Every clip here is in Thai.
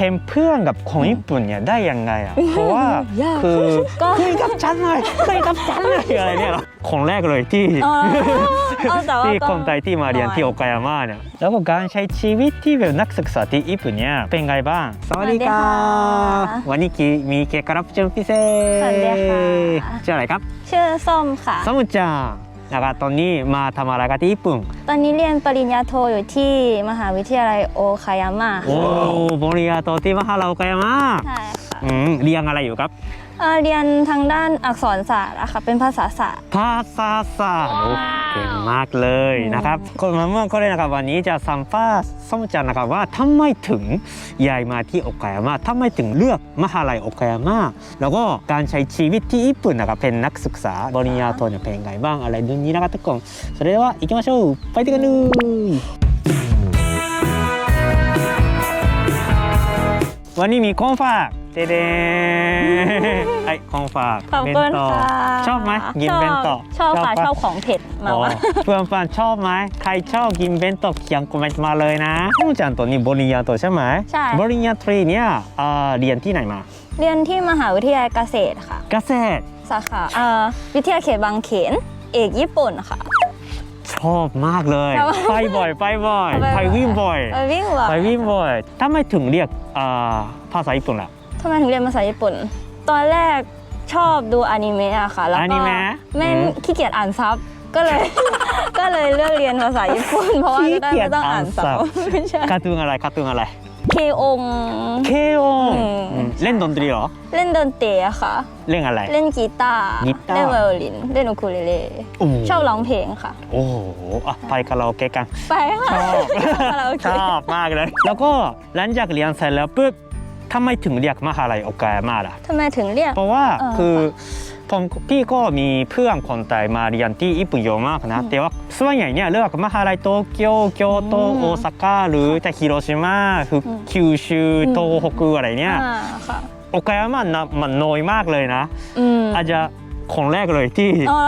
เป็นเพื่อนกับคนญี่ปุ่นเนี่ยได้ยังไงอะ เพราะว่ายากคือก็คุยกับฉันหน่อยคุยกับฉันหน่อยอะไรเนี่ยเหรอคนแรกเลยที่เออเอาแต่ว่าที่ก็คนไทยที่มาเรียนที่โอกายาม่าเนี่ยแล้วก็การใช้ชีวิตที่แบบนักศึกษาที่ญี่ปุ่นเนี่ยเป็นไงบ้าง สวัสดีค่ะวันนี้มีเกียรติรับเชิญพิเศษสวัสดีค่ะชื่ออะไรครับ ชื่อส้มค่ะสมุจัง นะครับตอนนี้มาทำอะไรกันที่ญี่ปุ่น ตอนนี้เรียนปริญญาโทอยู่ที่มหาวิทยาลัยโอคายาม่าโอ้บริยาโตที่มหาลัยโอกายาม่าใช่ค่ะอืมเรียนอะไรอยู่ครับ เอ่อเรียนทางด้านอักษรศาสตร์อะค่ะเป็นภาษาศาสตร์ ภาษาศาสตร์โอ้เก่งมากเลยนะครับคนมาเมื่อก็เลยนะครับวันนี้จะสัมภาษณ์สมุจังนะครับว่าทำไมถึงย้ายมาที่โอกายาม่าทำไมถึงเลือกมหาลัยโอกายาม่าแล้วก็การใช้ชีวิตที่ญี่ปุ่นนะครับเป็นนักศึกษาบริญญาโทเนี่ยเป็นไงบ้างอะไรดูนี้นะครับทุกคนそれでは行きましょうไปที่กันเลยวันนี้มีของฝาก เดเดไอของฝากขอบเบนคุณโตค่ะชอบไหมกินเบนโตชอบค่ะปชอบของเผ็ดมาอ๋อว่าเพื่อนเพื่อนชอบไหมใครชอบกินเบนโตเขียนคอมเมนต์มาเลยนะน้องจันตัวนี้บริญญาโตใช่ไหมใช่บริญญาตรีเนี่ยอ่าเรียนที่ไหนมา เรียนที่มหาวิทยาลัยเกษตรค่ะ เกษตรสาขาเอ่อวิทยาเขตบางเขนเอกญี่ปุ่นค่ะชอบมากเลยชอบไปบ่อยไปบ่อยไปบ่อย ไปวิ่งบ่อย ไปวิ่งเหรอไปวิ่งบ่อย ถ้าไม่ถึงเรียกอ่าภาษาญี่ปุ่นล่ะ ทำไมถึงเรียนภาษาญี่ปุ่น ตอนแรกชอบดูอนิเมะอะค่ะ แล้วอนิก็เมะไม่อืมขี้เกียจอ่านซับก็เลย ก็เลยเลือกเรียนภาษาญี่ปุ่น เพราะว่าจะได้ไม่ต้องอ่านซับไม่ใช่การ์ตูนอะไรการ์ตูนอะไรเคองเคโออืมอืมเล่นดนตรีเหรอ เล่นดนตรีอะค่ะ เล่นอะไร เล่นกีตาร์กีตาร์ เล่นไวโอลินเล่นอูคูเลเล่โอ้ชอบร้องเพลงค่ะ โอ้โหอะไปคาราโอเกะกัน ไปค่ะชอบ คาราโอชเกะอบมากเลย แล้วก็หลังจากเรียนเสร็จแล้วปุ๊บ ทำไมถึงเรียกมหาลัยโอกายาม่าล่ะ ทำไมถึงเรียก เพราะว่าเออคือผมพี่ก็มีเพื่อนคนไทยมาเรียนที่ญี่ปุ่นเยอะมากนะแต่ว่าส่วนใหญ่เนี่ยเลือกมหาลัยโตเกียวเกียวโตอืมโอซาก้าหรือแต่ฮิโรชิมาคืออืมคิวชูโตฮกุอะไรเนี่ยอ่าค่ะ โอกายาม่านะมันน้อยมากเลยนะ อืมอาจจะ คนแรกเลยที่อ๋อ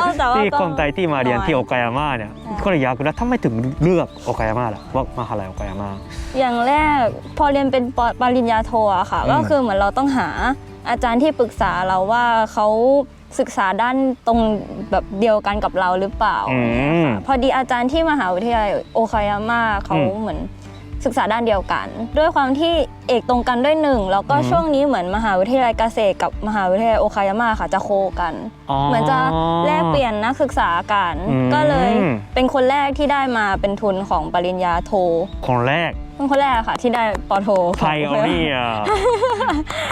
เอาแต่ว่าที่ก็ คนไทยที่มาเรียนที่โอกายาม่าเนี่ยใช่ ก็เลยอยากรู้แล้วทำไมถึงเลือกโอกายาม่าล่ะว่ามหาลัยโอกายาม่า อย่างแรกพอเรียนเป็นปปริญญาโทอะค่ะ อืม ก็คือเหมือนเราต้องหาอาจารย์ที่ปรึกษาเราว่าเขาศึกษาด้านตรงแบบเดียวกันกับเราหรือเปล่า อืม พอดีอาจารย์ที่มหาวิทยาลัยโอคายาม่าเขาอืม เหมือน ศึกษาด้านเดียวกัน ด้วยความที่เอกตรงกันด้วยหนึ่งแล้วก็อืม ช่วงนี้เหมือนมหาวิทยาลัยเกษตรกับมหาวิทยาลัยโอคายาม่าค่ะจะโคกัน เหมือนจะแลกเปลี่ยนนักศึกษากันอืม ก็เลยเป็นคนแรกที่ได้มาเป็นทุนของปริญญาโทคนแรกเป็นคนแรกอะค่ะที่ได้ปอโทไพโอเนีย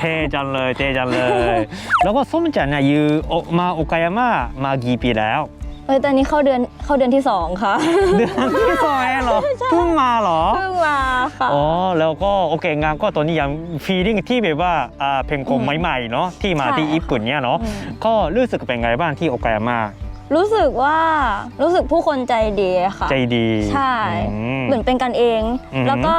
เท่จังเลยเท่จังเลย แล้วก็ส้มจันเนี่ยอยู่โอมาโอกายาม่ามากี่ปีแล้ว เฮ้ยตอนนี้เข้าเดือนเข้าเดือนที่สองค่ะ เดือนที่สองเองเหรอเพิ่งมาเหรอ เพิ่งมาค่ะ อ๋อแล้วก็โอเคงานก็ตอนนี้ยังฟีลิ่งที่แบบว่าอ่าเป็นคนใหม่ๆเนาะที่มาที่ใช่ญี่ปุ่นเนี่ยเนาะอืมก็รู้สึกเป็นไงบ้างที่โอกายาม่า รู้สึกว่ารู้สึกผู้คนใจดีค่ะ ใจดีใช่อืม เหมือนเป็นกันเอง อืมแล้วก็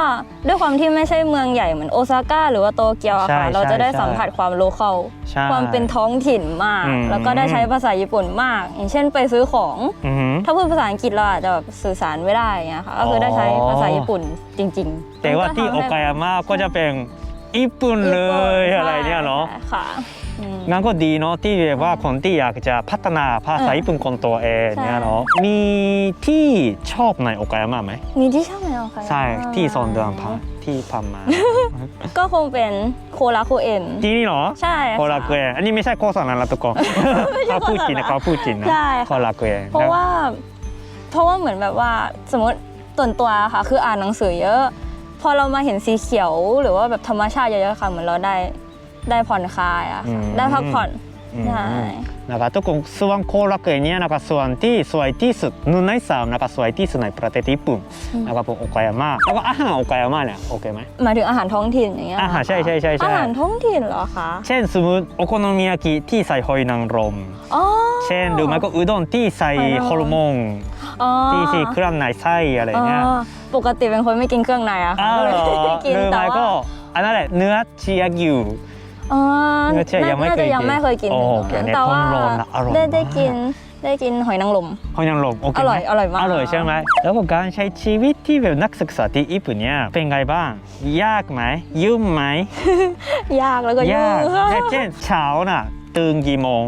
ด้วยความที่ไม่ใช่เมืองใหญ่เหมือนโอซาก้าหรือว่าโตเกียวอะใช่ค่ะเราจะได้ใช่ สัมผัสความโลเคอลใช่ ความเป็นท้องถิ่นมาก อืม แล้วก็ได้ใช้ภาษาญี่ปุ่นมาก อย่างเช่นไปซื้อของ อือหือ ถ้าพูดภาษาอังกฤษเราอาจจะแบบสื่อสารไม่ได้อย่างเงี้ยค่ะก็คือได้ใช้ภาษาญี่ปุ่นจริงๆแต่ว่าที่โอกายาม่าก็จะเป็นญี่ปุ่นเลยอะไรเนี่ยเนาะ ใช่ค่ะอืม งั้นก็ดีเนาะที่แบบว่าคนที่อยากจะพัฒนาภาษาญี่ปุ่นคนตัวเองเนี่ยเนาะมีที่ชอบในโอกายาม่าไหมมีที่ชอบไหมเอาคะใช่ที่โซนเดือนพันที่พันมา ก็คงเป็นโคราโคเอ็นที่นี่เหรอใช่ค่ะโคราเกะอันนี้ไม่ใช่โฆษณาแล้วทุกคนเขาพูดจริงนะเขาพูดจริงนะใช่ค่ะโคราเกะเพราะว่า เพราะว่าเหมือนแบบว่าสมมติส่วนตัวค่ะคืออ่านหนังสือเยอะ พอเรามาเห็นสีเขียวหรือว่าแบบธรรมชาติเยอะๆค่ะเหมือนเราได้ ได้ผ่อนคลายอะค่ะได้พักผ่อน อืม ใช่ なんかทุกคนส่วนโคราเกะเนี่ยなんかส่วนที่สวยที่สุดหนึ่งในสามなんかสวยที่สุดในประเทศญี่ปุ่นなんかเป็นโอกายาม่าแล้วก็อาหารโอกายาม่าเนี่ยโอเคไหม หมายถึงอาหารท้องถิ่นอย่างเงี้ย อาหารใช่ใช่ใช่ใช่ อาหารท้องถิ่นเหรอคะ เช่นสมมติโอโคโนมิยากิที่ใส่หอยนางรม อ๋อ เช่นหรือไม่ก็อุด้งที่ใส่ หอยนางรม ฮอร์โมน อ๋อ ที่ใส่เครื่องในไส้อะไรเงี้ย อ๋อปกติเป็นคนไม่กินเครื่องในอะค่ะ อ้าวเหรอ ก็เลยกิน หรือ แต่ ไม่ ว่า ก็อันนั้นแหละเนื้อเชียกิว อ๋อเนื้อเชื่อยังไม่น่าเคยจะยังกินไม่เคยกินโอเคหมือนกันเนี่ยแต่ว่าทองโรนอะอร่อยได้ได้มาก กินได้กินหอยนางรมหอยนางรมโอเคอไหมร่อยอร่อยมาก อร่อยใช่ไหมแล้วก็การใช้ชีวิตที่แบบนักศึกษาที่ญี่ปุ่นเนี่ยเป็นไงบ้าง ยากไหมยุ่งไหมยากแล้วก็ยุ่ยากงค่ะเช่นเช้าน่ะตื่นกี่โมง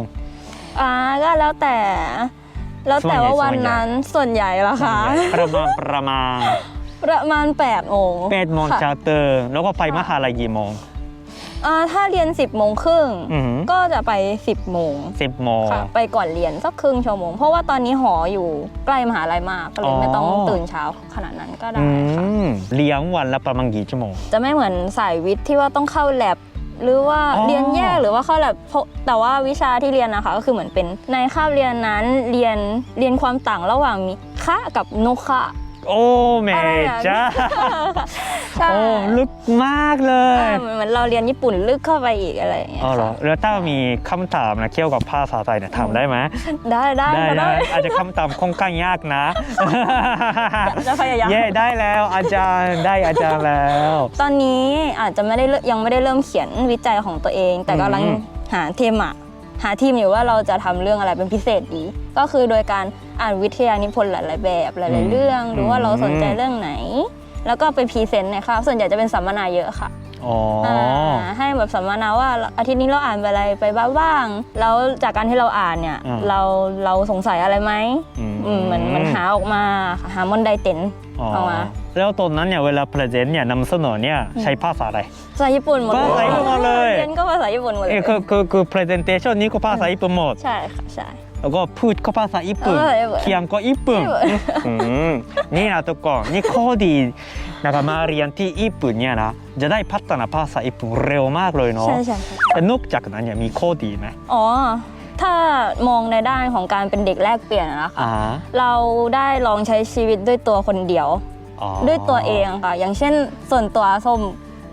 อ่าก็แล้วแต่ แล้วแต่ว่าส่วนใหญ่ วันนั้นส่วนใหญ่ละคะประมาณประมาณประมาณ8โมงแปดโมงค่ะเช้าตื่นแล้วก็ไปมหาลัยกี่โมง อ่าถ้าเรียน 10โมงครึ่งอือหือ ก็จะไป 10โมงสิบโมง ค่ะ ไปก่อนเรียนสักครึ่งชั่วโมง เพราะว่าตอนนี้หออยู่ใกล้มหาลัยมาก ก็เลยไม่ต้องอ๋อ ตื่นเช้าขนาดนั้นก็ได้อืค่ะ มเลี้ยงวันละประมาณกี่ชั่วโมง จะไม่เหมือนสายวิทย์ที่ว่าต้องเข้าแลบหรือว่าอ๋อ เรียนแยกหรือว่าเข้าแลบเพราะแต่ว่าวิชาที่เรียนนะคะ ก็คือเหมือนเป็นในคาบเรียนนั้นเรียนเรียนความต่างระหว่างมีคะกับโนคะ โอ้แม่อะไรอะจ้า ใช่โอ้ลึกมากเลยอ่าเหมือนเหมือนเราเรียนญี่ปุ่นลึกเข้าไปอีกอะไรอย่างเงี้ยอ๋อเหรอค่ะแล้วถ้ามีคำถามนะเกี่ยวกับภาษาไทยเนี่ยถามได้ไหมได้ได้ได้ก็ได้อาจจะคำถามค่อนข้างยากนะ จะพยายาม เย่ได้แล้วอาจารย์ได้อาจารย์แล้ว ตอนนี้อาจจะไม่ได้เริ่มยังไม่ได้เริ่มเขียนวิจัยของตัวเอง แต่กำลังอืม หาเทมอะหาทีมอยู่ว่าเราจะทำเรื่องอะไรเป็นพิเศษดี ก็คือโดยการอ่านวิทยานิพนธ์หลาย ๆ แบบหลาย ๆ เรื่องหรือว่าเราสนใจเรื่องไหน แล้วก็ไปพรีเซนต์ในคลาสส่วนใหญ่จะเป็นสัมมนาเยอะค่ะอ๋ออาให้แบบสัมมนาว่าอาทิตย์นี้เราอ่านไปอะไรไปบ้างแล้วจากการที่เราอ่านเนี่ยอืมเราเราสงสัยอะไรไหมอืมอืมเหมือนมันหาออกมาหามอนไดเต็นอ๋อออกมาแล้วตอนนั้นเนี่ยเวลาพรีเซนต์เนี่ยนำเสนอเนี่ยใช้ภาษาอะไรภาษาญี่ปุ่นหมดเลยภาษาญี่ปุ่นหมดเลยเรียนก็ภาษาญี่ปุ่นหมดเลเอ้ยยคือคือคือ presentation นี้ก็ภาษาญี่ปุ่นหมดใช่ค่ะใช่ แล้วก็พูดก็ภาษาญี่ปุ่นเออญี่ปุ่นเขียนก็ญี่ปุ่นญี่ปุ่นอืมนี่นะทุกคนนี่ข้อดีนะครับมาเรียนที่ญี่ปุ่นเนี่ยนะจะได้พัฒนาภาษาญี่ปุ่นเร็วมากเลยเนาะใช่ใช่ใช่แต่นอกจากนั้นเนี่ยมีข้อดีไหมอ๋อ ถ้ามองในด้านของการเป็นเด็กแลกเปลี่ยนอะนะคะอ่าเราได้ลองใช้ชีวิตด้วยตัวคนเดียว อ๋อ ด้วยตัวเองค่ะ อย่างเช่นส่วนตัวส้ม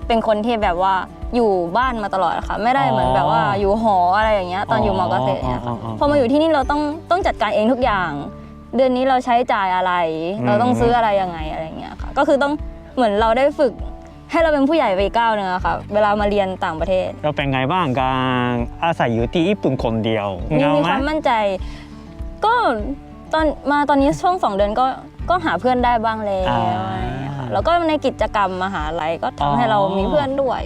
เป็นคนที่แบบว่า อยู่บ้านมาตลอดค่ะไม่ได้เหมือนแบบว่าอยู่หออะไรอย่างเงี้ยตอนอยู่มอเกษตรเนี่ยค่ะพอมาอยู่ที่นี่เราต้องต้องจัดการเองทุกอย่าง เดือนนี้เราใช้จ่ายอะไร เราต้องซื้ออะไรยังไงอะไรอย่างเงี้ยค่ะก็คือต้องเหมือนเราได้ฝึกให้เราเป็นผู้ใหญ่ไปอีกก้าวหนึ่งอะค่ะเวลามาเรียนต่างประเทศ เราเป็นไงบ้างการอาศัยอยู่ที่ญี่ปุ่นคนเดียวมีเหงามีไหมความมั่นใจ ก็ตอนมาตอนนี้ช่วงสองเดือนก็ก็หาเพื่อนได้บ้างแล้วอะไรอย่างเงี้ยค่ะแล้วก็ในกิจกรรมมหาลัยก็ทำให้เรามีเพื่อนด้วย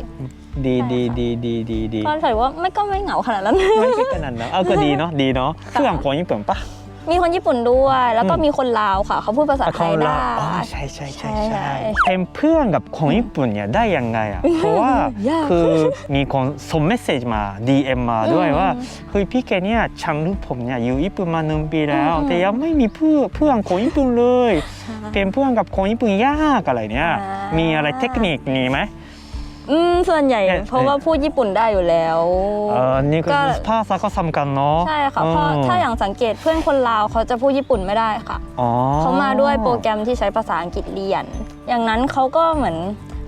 ดีดีดีดีดีดีก็ถือว่าไม่ก็ไม่เหงาขนาดนั้นไม่ใช่ขนาดนั้นเอาก็ดีเนาะดีเนาะเพื่อนคนญี่ปุ่นปะมีคนญี่ปุ่นด้วย แล้วก็อืมมีคนลาวค่ะ เขาพูดภาษาไทยได้อ๋อใช่ใช่ใช่ใช่ใช่ใช่เป็นเพื่อนกับคนญี่ปุ่นเนี่ยได้ยังไงอะเพราะว่ายากคือมีคนส่งเมสเซจมา DM มาด้วยอืมว่าเฮ้ยพี่แกเนี่ยฉันรู้ผมเนี่ยอยู่ญี่ปุ่นมาหนึ่งปีแล้วอืมแต่ยังไม่มีเพื่อนเพื่อนคนญี่ปุ่นเลย เป็นเพื่อนกับคนญี่ปุ่นยากอะไรเนี่ยอ่ามีมีอะไรเทคนิคนี้ไหม อืมส่วนใหญ่ เนี่ยเพราะว่าพูดญี่ปุ่นได้อยู่แล้ว เออนี่ก็ก็ ภาษาก็สำคัญเนาะใช่ค่ะเพราะถ้าอย่างสังเกตเพื่อนคนลาวเขาจะพูดญี่ปุ่นไม่ได้ค่ะ อ๋อเขามาด้วยโปรแกรมที่ใช้ภาษาอังกฤษเรียน อย่างนั้นเขาก็เหมือน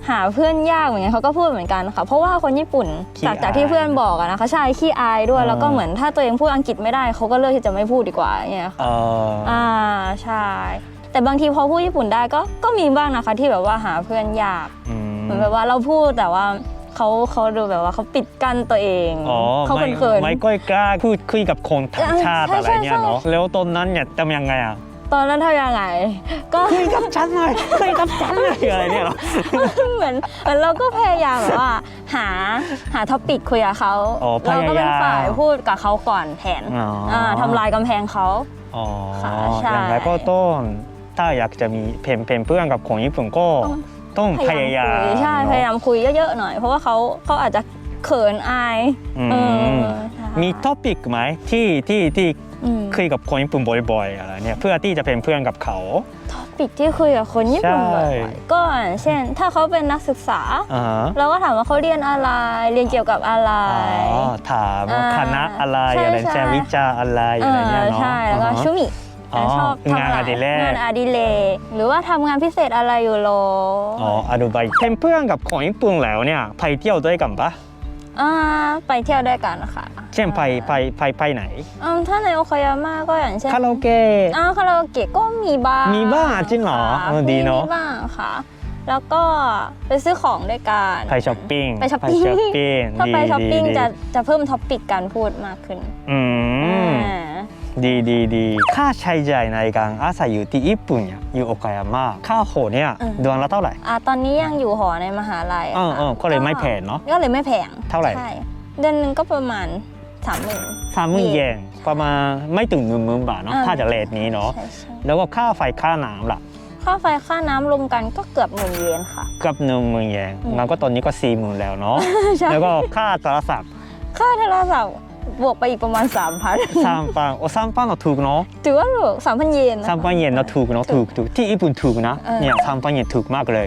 หาเพื่อนยากเหมือนกันเขาก็พูดเหมือนกันค่ะ เพราะว่าคนญี่ปุ่นขี้จากจากอายที่เพื่อนบอกอะนะคะใช่ขี้อายด้วยอ่าแล้วก็เหมือนถ้าตัวเองพูดอังกฤษไม่ได้เขาก็เลือกที่จะไม่พูดดีกว่าอย่างเงี้ยค่ะเออ อ่าใช่ แต่บางทีพอพูดญี่ปุ่นได้ก็ก็มีบ้างนะคะที่แบบว่าหาเพื่อนยาก อืมเห มือนแบบว่าเราพูดแต่ว่าเขาเขาดูแบบว่าเขาปิดกั้นตัวเองอ๋อเขาไม่เขินๆไม่ค่อยกล้าพูดคุยกับคนต่างชาติใช่อะไรใช่เนี่ยเนาะแล้วตอนนั้นเนี่ยทำยังไงอะตอนนั้นทำยังไง ก็คุยกับฉันหน่อยคุยกับฉันหน่อยอะไรเนี่ยเหรอเหมือนเหมือนเราก็พยายามแบบว่าหาหาท็อปิกคุยกับเขาอ๋อเราก็เป็นพยายามฝ่ายพูดกับเขาก่อนแทนอ๋ออ่าทำลายกำแพงเขาอ๋อค่ะใช่อย่างไรก็ต้องถ้าอยากจะมีเพนเพนเพื่อนกับคนญี่ปุ่นก็ ต้องพยายามคุใช่เนอะพยายามคุยเยอะๆหน่อย เพราะว่าเขาเขาอาจจะเขินอายอืมเออใช่มีท็อปิกไหมที่ที่ที่อืม คุยกับคนญี่ปุ่นบ่อยๆอะไรเนี่ยเพื่อที่จะเป็นเพื่อนกับเขา ท็อปิกที่คุยกับคนญี่ปุ่นใช่ บ่อยๆก็อย่างเช่น ถ้าเขาเป็นนักศึกษา อ่าฮะเราก็ถามว่าเขาเรียนอะไร เรียนเกี่ยวกับอะไร อ๋อถามว่าอ่าคณะอะไรใช่อะไรใช่ ใช่วิชาอะไรอะไรเนี่ยเนาะใช่แล้วก็อ่าฮะ ชุมิ อ๋อชอบทำงานอะไรอดิเรก งานอดิเรกหรือว่าทำงานพิเศษอะไรอยู่โลอ๋ออนุบายเป็นเพื่อนกับคนญี่ปุ่นแล้วเนี่ยไปเที่ยวด้วยกันปะอ่าไปเที่ยวด้วยกันค่ะเช่นไปไปไปไปไหนอืมถ้าในโอคายาม่าก็อย่างเช่นคาราโอเกะ อ่าคาราโอเกะก็มีบ้างมีบ้างจริงเหรอค่ะเออดีเนอะ มีบ้างค่ะ แล้วก็ไปซื้อของด้วยกัน ไปช้อปปิ้งไปช้อปปิ้งช้อปปิ้งถ้าไปดีช้อปปิ้งดีจะจะเพิ่มท็อปปิกการพูดมากขึ้น อืมอ่า ดีดีดีค่าใช้จ่ายในการอาศัยอยู่ที่ญี่ปุ่นเนี่ยอยู่โอคายาม่าค่าหอเนี่ยอืมเดือนละเท่าไหร่อ่าตอนนี้ยังอยู่หอในมหาลัยะเออค่ะเออก็เลยไม่แพงเนอะก็เลยไม่แพงเท่าไหร่ใช่เดือนหนึงก็ประมาณสามหมื่นสามหมื่นเยนประมาณไม่ถึงหนึ่งหมื่นบาทเนาะอ่าถ้าจะเลทนี้เนาะใช่ใช่แล้วก็ค่าไฟค่าน้ำล่ะค่าไฟค่าน้ำรวมกันก็เกือบหมื่นเยนค่ะเกับหนึ่งหมื่นเยนอืมงั้นก็ตอนนี้ก็สี่หมื่นแล้วเนาะใช่แล้วก็ค่าโทรศัพท์ค่าโทรศัพท์ บวกไปอีกประมาณ 3,000 สามปังโอ้สามปังเราถูกเนาะถือว่าถูก3,000 เยนนะคะ สามปังเยนเราถูกเนาะถูกถูกที่ญี่ปุ่นถูกนะเออ เนี่ยสามปังเยนถูกมากเลย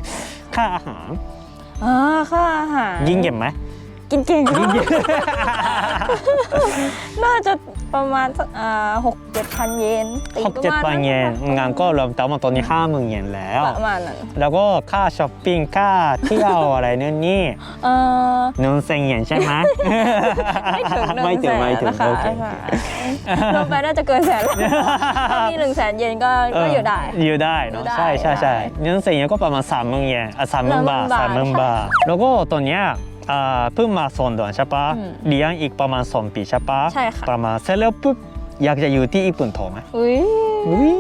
ค่าอาหารอ่าค่าอาหาร ยิ่งเก็บไหม กินเก่งยิ่งเก็บน่าจะประมาณสักอ่าหกเจ็ดพันเยนตีหกเจ็ดระปัมางณเยนค่ะงานก็รวมทั้งหมดตอนนี้ห้าหมื่นเยนแล้ว ประมาณนั้น แล้วก็ค่าช้อปปิ้งค่าเที่ยวอะไรนู่นนี่เออหนึ่งเซนเยนใช่ไหมไม่ถึงหนึ่งไม่ถึแสงนไม่ถึงนะคะโอเคค่ะรวมไปน่าจะเกินแสนแล้วถ้ามีหนึ่งแสนเยนก็ก็อยู่ได้ อยู่ได้เนาะอยู่ได้ใช่ใช่ใช่ได้เงินเสียก็ประมาณสามหมื่นเยนอะสามหมื่นบาท30,000สามหมื่นบาทแล้วก็ตอนเนี้ย อ่าเพิ่งมาสองเดือนใช่ปะอืมเรียนอีกประมาณสองปีใช่ปะใช่ค่ะ ประมาณเสร็จแล้วปุ๊บอยากจะอยู่ที่ญี่ปุ่นโถไหมอุ้ยอุ๊ย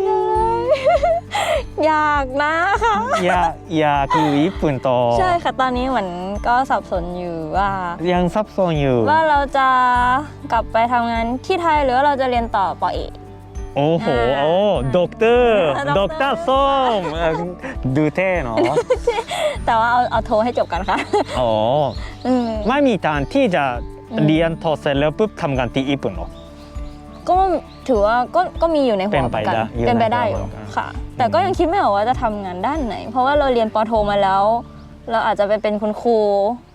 อยากนะค่ะอยากอยากอยู่ญี่ปุ่นโตใช่ค่ะ ตอนนี้เหมือนก็สับสนอยู่ว่า ยังซับซ้อนอยู่ ว่าเราจะกลับไปทำงานที่ไทยหรือว่าเราจะเรียนต่อปอเอก โอ้โหอ่าโอ้ด็อกเตอร์อ่าด็ด็ออกกเตเตออร์ร์ส้มเอ่อดูเท่เนาะแต่ว่าเอาเอาโทรให้จบกันค่ะอ๋ออืมไม่มีทางที่จะอืมเรียนโทเสร็จแล้วปุ๊บทำงานที่ญี่ปุ่นหรอก็ถือว่าก็ก็มีอยู่ในหัวเป็นเหไปมือนกันได้อยู่เป็นไปในได้หัวอยู่เหมือนกันค่ะ แต่ก็ยังคิดไม่ออกว่าจะทำงานด้านไหน เพราะว่าเราเรียนปอโทมาแล้ว เราอาจจะไปเป็นคุณครู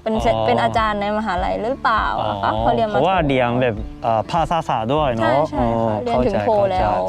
เป็นเซอ๋อ เป็นอาจารย์ในมหาลัยหรือเปล่าอ๋ออะคะพอเรียนเพมาราะว่าโทเรียนแบบเอ่อภาษาศาสตร์ด้วยใช่เนาะใช่ค่ะอ๋อเรียนถึงโทเข้าใจแล้ว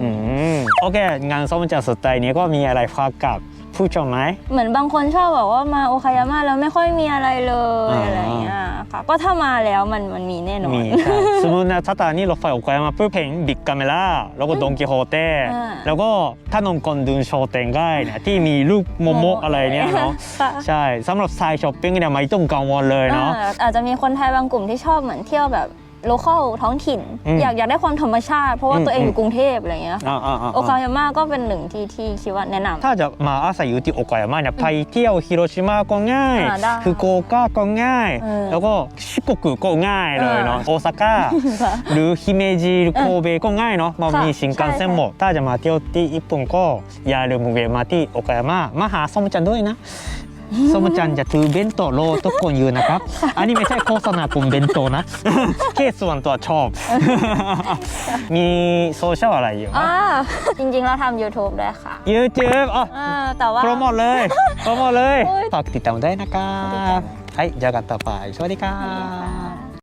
อืมโอเค งานส้มจากสุดท้ายนี้ก็มีอะไรฝากกับ ผู้ชมไหมเหมือนบางคนชอบบอกว่ามาโอคายาม่าแล้วไม่ค่อยมีอะไรเลยอ่าอะไรอย่างเงี้ยค่ะก็ถ้ามาแล้วมันมันมีแน่นอนมีใช่สมมตินะถ้าตอนนี้รถไฟออกไปมาปุ๊บเห็นบิ๊กกาเมล่าแล้วก็ดงกิโฮเต้อ่าแล้วก็ถนนคนเดินโชว์เต็งได้เนี่ยที่มีลูกโมโมะอะไรเนี่ยเนาะค่ะใช่สำหรับสายช้อปปิ้งเนี่ยไม่ต้องกังวลเลยเนาะอ่าอาจจะมีคนไทยบางกลุ่มที่ชอบเหมือนเที่ยวแบบ โลเคอลท้องถิ่น อืมอยากอยากได้ความธรรมชาติ เพราะว่าอืมตัวเองออืยู่ม กรุงเทพอะไรเงี้ยอ่าอ่าอ่าโอคายาม่าก็เป็นหนึ่งที่ที่คิดว่าแนะนำ ถ้าจะมาอาศัยอยู่ที่โอกายาม่าเนี่ยไปเที่ยวฮิโรชิมาก็ง่ายอ่าได้ฟุกุโอกะก็ง่าย เออแล้วก็ชิโกกุก็ง่ายเลยเนาะเออโอซาก้า ค่ะ หรือฮิเมจิหรือโคเบก็ง่ายเนาะมาค่ะมีชินคันเซ็นหมดถ้าจะมาเที่ยวที่ญี่ปุ่นก็อย่าลืมแวะมาที่โอกายาม่ามาหาสมจันด้วยนะ สมจันจะถือเบนโตะโรทุกคนอยู่นะครับ อันนี้ไม่ใช่โฆษณากลุ่มเบนโตะนะ แค่ส่วนตัวชอบ มีโซเชียลอะไรอยู่ไหม อ่าจริงๆเราทำ YouTube ด้วยค่ะ YouTube อ๋อ อ่าแต่ว่า โปรโมทเลยโปรโมทเลย โอ้ย ฝากติดตามได้นะครั ติดตา บ ม はいじゃあまたバイสวัสดีครับ